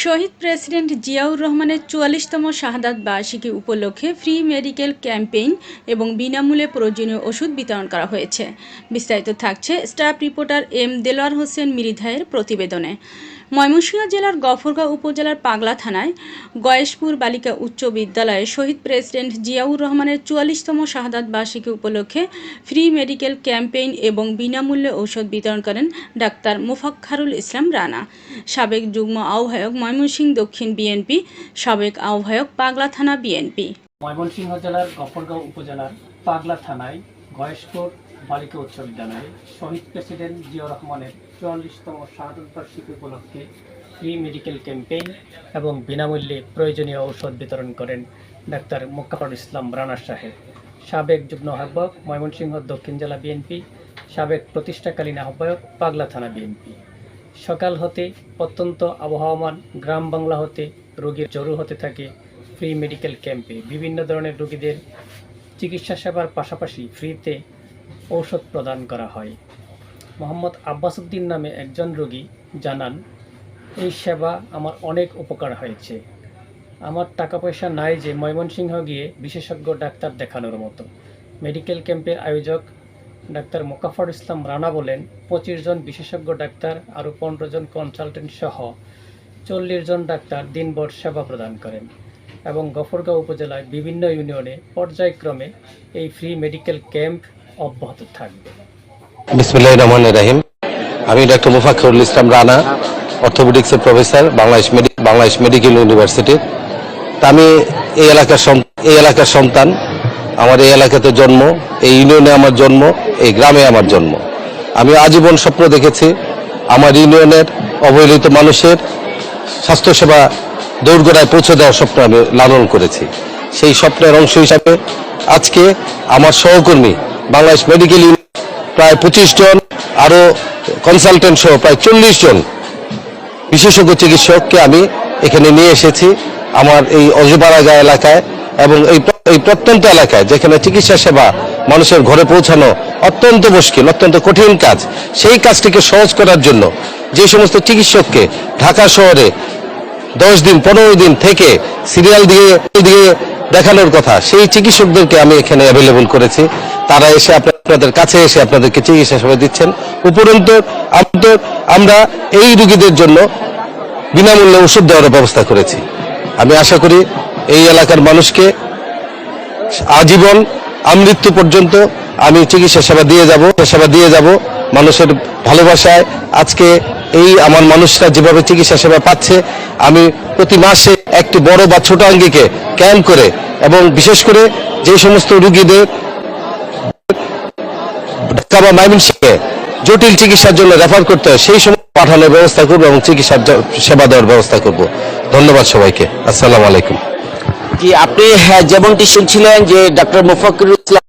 শহীদ president Ziaur রহমানের চুয়াল্লিশতম শাহাদাত বার্ষিকী উপলক্ষে ফ্রি মেডিকেল ক্যাম্পেইন এবং বিনামূল্যে প্রয়োজনীয় ওষুধ বিতরণ করা হয়েছে। বিস্তারিত থাকছে staff reporter M Delwar Hossain মিরিধায়ের প্রতিবেদনে। ময়মনসিংহ জেলার গফরগাঁও উপজেলার পাগলা থানায় গয়েশপুর বালিকা উচ্চ বিদ্যালয়ে শহীদ প্রেসিডেন্ট জিয়াউর রহমানের চুয়াল্লিশতম শাহাদাত বার্ষিকী উপলক্ষে ফ্রি মেডিকেল ক্যাম্পেইন এবং বিনামূল্যে ঔষধ বিতরণ করেন ডাক্তার মোফাক্খারুল ইসলাম রানা। সাবেক যুগ্ম আহ্বায়ক ময়মনসিংহ দক্ষিণ বিএনপি সাবেক আহ্বায়ক পাগলা থানা বিএনপি। ময়মনসিংহ জেলার গফরগাঁও উপজেলার পাগলা থানায় গয়েশপুর বালিকা উচ্চ বিদ্যালয়ে শহীদ প্রেসিডেন্ট জিয়া রহমানের চুয়াল্লিশতম শাহাদত বার্ষিকী উপলক্ষে ফ্রি মেডিকেল ক্যাম্পেইন এবং বিনামূল্যে প্রয়োজনীয় ঔষধ বিতরণ করেন ডাক্তার মোকাফর ইসলাম রানা সাহেব। সাবেক যুগ্ম আহ্বায়ক ময়মনসিংহ দক্ষিণ জেলা বিএনপি, সাবেক প্রতিষ্ঠাকালীন আহ্বায়ক পাগলা থানা বিএনপি। সকাল হতে অত্যন্ত আবহাওয়ামান গ্রাম বাংলা হতে রোগীর জরুর হতে থাকে ফ্রি মেডিকেল ক্যাম্পে। বিভিন্ন ধরনের রোগীদের চিকিৎসা সেবার পাশাপাশি ফ্রিতে ঔষধ প্রদান করা হয়। মোহাম্মদ আব্বাসুদ্দিন নামে একজন রোগী জানান, এই সেবা আমার অনেক উপকার হয়েছে। আমার টাকা পয়সা নাই যে ময়মনসিংহ গিয়ে বিশেষজ্ঞ ডাক্তার দেখানোর মতো। মেডিকেল ক্যাম্পের আয়োজক ডাক্তার মোকাফর ইসলাম রানা বলেন, পঁচিশ জন বিশেষজ্ঞ ডাক্তার আরও পনেরো জন কনসালটেন্ট সহ চল্লিশ জন ডাক্তার দিনভর সেবা প্রদান করেন এবং গফরগাঁও উপজেলায় বিভিন্ন ইউনিয়নে পর্যায়ক্রমে এই ফ্রি মেডিকেল ক্যাম্প অব্যাহত থাকবে। রহমান রাহিম। আমি ডক্টর মুফাক্ষরুল ইসলাম রানা, অর্থোপেডিক্সের প্রফেসর, বাংলাদেশ বাংলাদেশ মেডিকেল ইউনিভার্সিটির। আমি এই এলাকার এই এলাকার সন্তান আমার এই এলাকাতে জন্ম, এই ইউনিয়নে আমার জন্ম, এই গ্রামে আমার জন্ম। আমি আজীবন স্বপ্ন দেখেছি, আমার ইউনিয়নের অবহেলিত মানুষের স্বাস্থ্যসেবা দৌড়গোড়ায় পৌঁছে দেওয়ার স্বপ্ন আমি লালন করেছি। সেই স্বপ্নের অংশ হিসাবে আজকে আমার সহকর্মী, বাংলাদেশ মেডিকেল প্রায় পঁচিশ জন, আরও কনসালটেন্ট সহ প্রায় চল্লিশ জন বিশেষজ্ঞ চিকিৎসককে আমি এখানে নিয়ে এসেছি। আমার এই অজপাড়াগা এলাকায় এবং এই এই প্রত্যন্ত এলাকায় যেখানে চিকিৎসা সেবা মানুষের ঘরে পৌঁছানো অত্যন্ত মুশকিল, অত্যন্ত কঠিন কাজ, সেই কাজটিকে সহজ করার জন্য যে সমস্ত চিকিৎসককে ঢাকা শহরে দশ দিন, পনেরো দিন থেকে সিরিয়াল দিয়ে দিয়ে দেখানোর কথা, সেই চিকিৎসকদেরকে আমি এখানে অ্যাভেলেবল করেছি। তারা এসে আপনাদের কাছে এসে আপনাদেরকে চিকিৎসা সেবা দিচ্ছেন। উপরন্তু আমরা এই রুগীদের জন্য বিনামূল্যে ওষুধ দেওয়ার ব্যবস্থা করেছি। আমি আশা করি এই এলাকার মানুষকে আজীবন আমৃত্যু পর্যন্ত আমি চিকিৎসা সেবা দিয়ে যাব, সেবা দিয়ে যাব মানুষের ভালোবাসায়। আজকে এই আমার মানুষরা যেভাবে চিকিৎসা সেবা পাচ্ছে, আমি প্রতি মাসে একটি বড় বা ছোট আঙ্গিকে ক্যাম্প করে এবং বিশেষ করে যে সমস্ত রুগীদের ঢাকা বা জটিল চিকিৎসার জন্য রেফার করতে হয়, সেই সময় পাঠানোর ব্যবস্থা করব এবং চিকিৎসার সেবা দেওয়ার ব্যবস্থা করব। ধন্যবাদ সবাইকে। আসসালামু আলাইকুম। জি আপনি হ্যাঁ, যেমনটি শুনছিলেন যে ডক্টর মুফাকুর ইসলাম